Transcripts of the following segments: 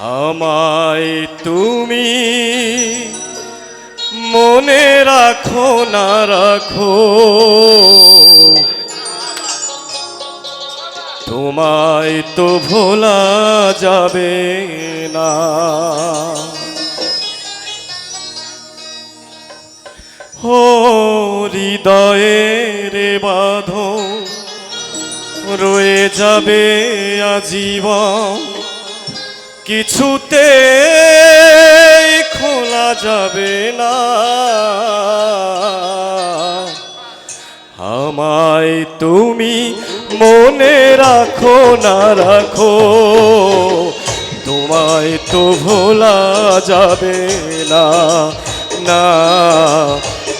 আমায় তুমি মনে রাখো, না রাখো। তোমায় তো ভোলা যাবে না। ও হৃদয়ের বাঁধো রয়ে যাবে আজীবন। কিছুতে খোলা যাবে না। আমায় তুমি মনে রাখো, না রাখো, তোমায় তো ভোলা যাবে না না।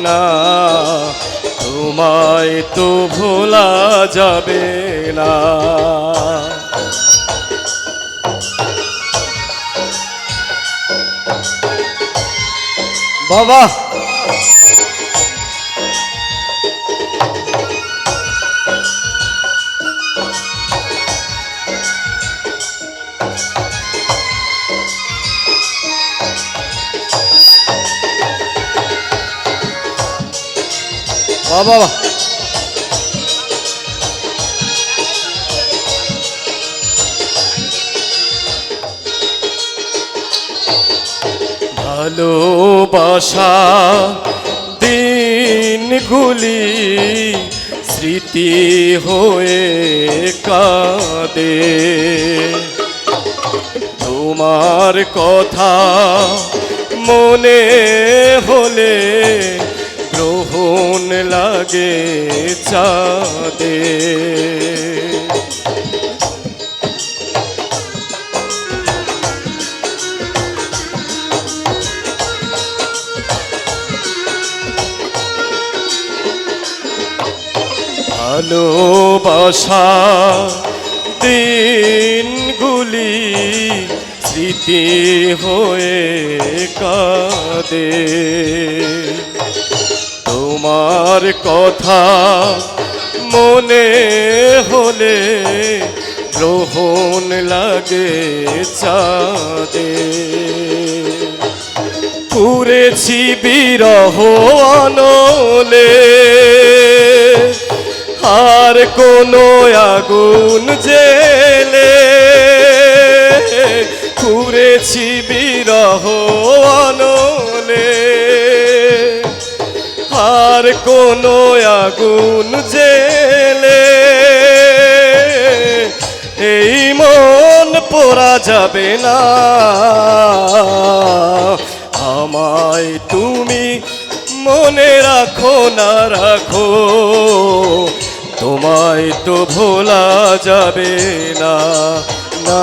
না তোমায় তো ভোলা যাবে না। বাবা বাবা বাবা ভালোবাসা দিনগুলি স্মৃতি হয়ে কাঁদে। তোমার কথা মনে লাগে চাঁদে। ভালোবাসা দিনগুলি স্মৃতি হয়ে কাঁদে। তোমার কথা মনে হলে গ্রহণ লাগে চাঁদে। পুরেছি বিরহ অনলে আর কোনো আগুন জেলে। পুরেছি বিরহ অনলে আর কোনো আগুন জেলে। এই মন পোড়া যাবে না। আমায় তুমি মনে রাখো না রাখো। তোমায় তো ভোলা যাবে না না।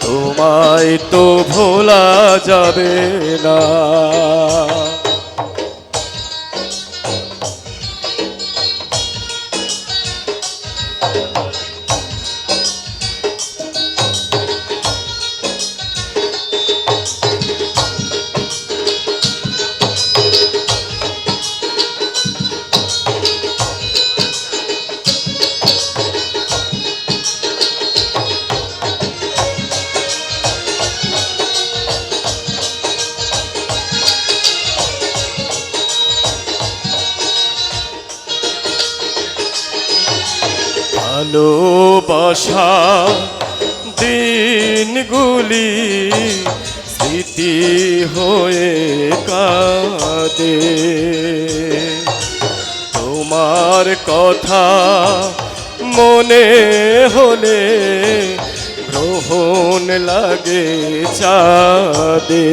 তোমায় তো ভোলা যাবে না। ভালোবাসা দিনগুলি স্মৃতি হয়ে কাঁদে। তোমার কথা মনে হলে গ্রহণ লাগে চাঁদে।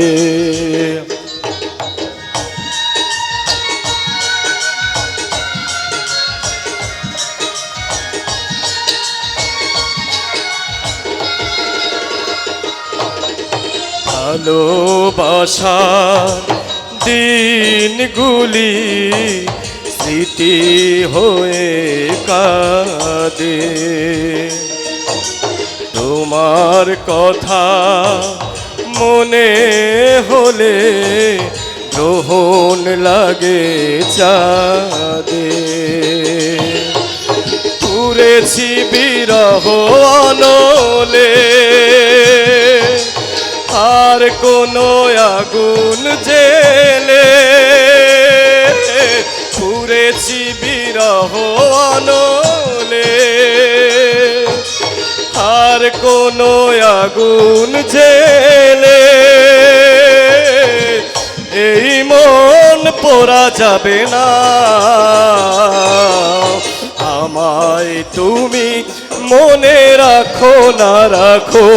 ভালোবাসার দিনগুলি স্মৃতি হয়ে কাঁদে। তোমার কথা মনে হলে গ্রহণ লাগে চাঁদে। পুরেছি বিরহ অনলে কোনো আগুন জেলে। পুরেছি বিরহ অনলে আর কোনো আগুন জেলে। এই মন পোড়া যাবে না। আমায় তুমি মনে রাখো, না রাখো।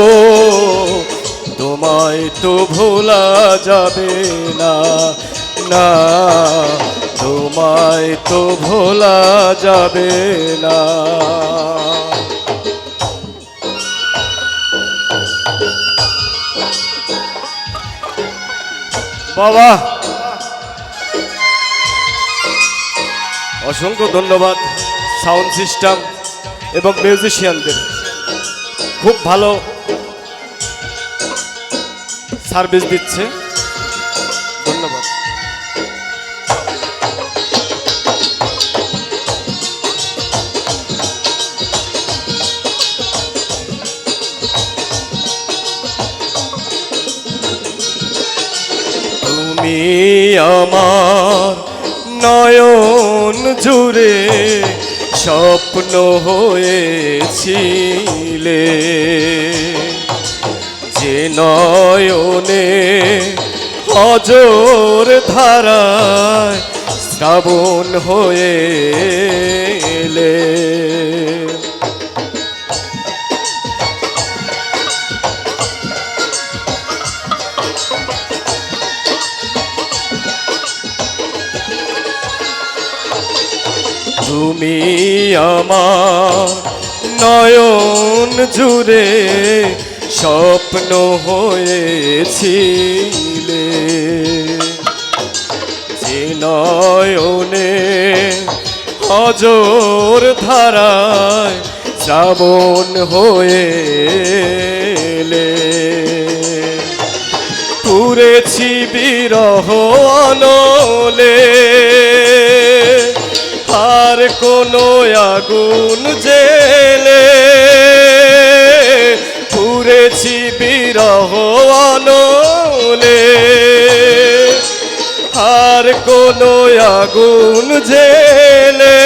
তোমায় তো ভোলা যাবে না না, তোমায় তো ভোলা যাবে না। বাবা, অসংখ্য ধন্যবাদ সাউন্ড সিস্টেম এবং মিউজিশিয়ানদের। খুব ভালো সার্ভিস দিচ্ছে। ধন্যবাদ। তুমি আমার নয়ন জুড়ে স্বপ্ন হয়েছিলে। নয়নে অজর ধারায় শ্রাবণ হয়ে এলে। তুমি আমার নয়ন জুড়ে স্বপ্ন হয়েছিলে। নয়নে অজর ধারায় শ্রাবণ হয়ে এলে পুরেছি বিরহ অনলে আর কোনো আগুন জেলে। বিরহ আর কোনো আগুন জেলে।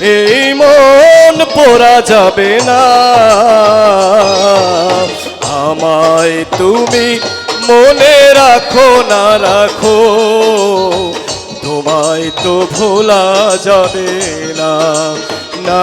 এই মন পোড়া যাবে না। আমায় তুমি মনে রাখো না রাখো। তোমায় তো ভোলা যাবে না। না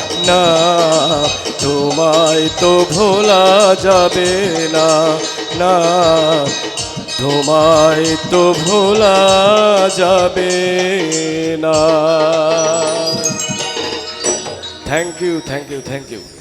না, তোমায় তো ভোলা যাবে না না, তোমায় তো ভোলা যাবে না। Thank you thank you thank you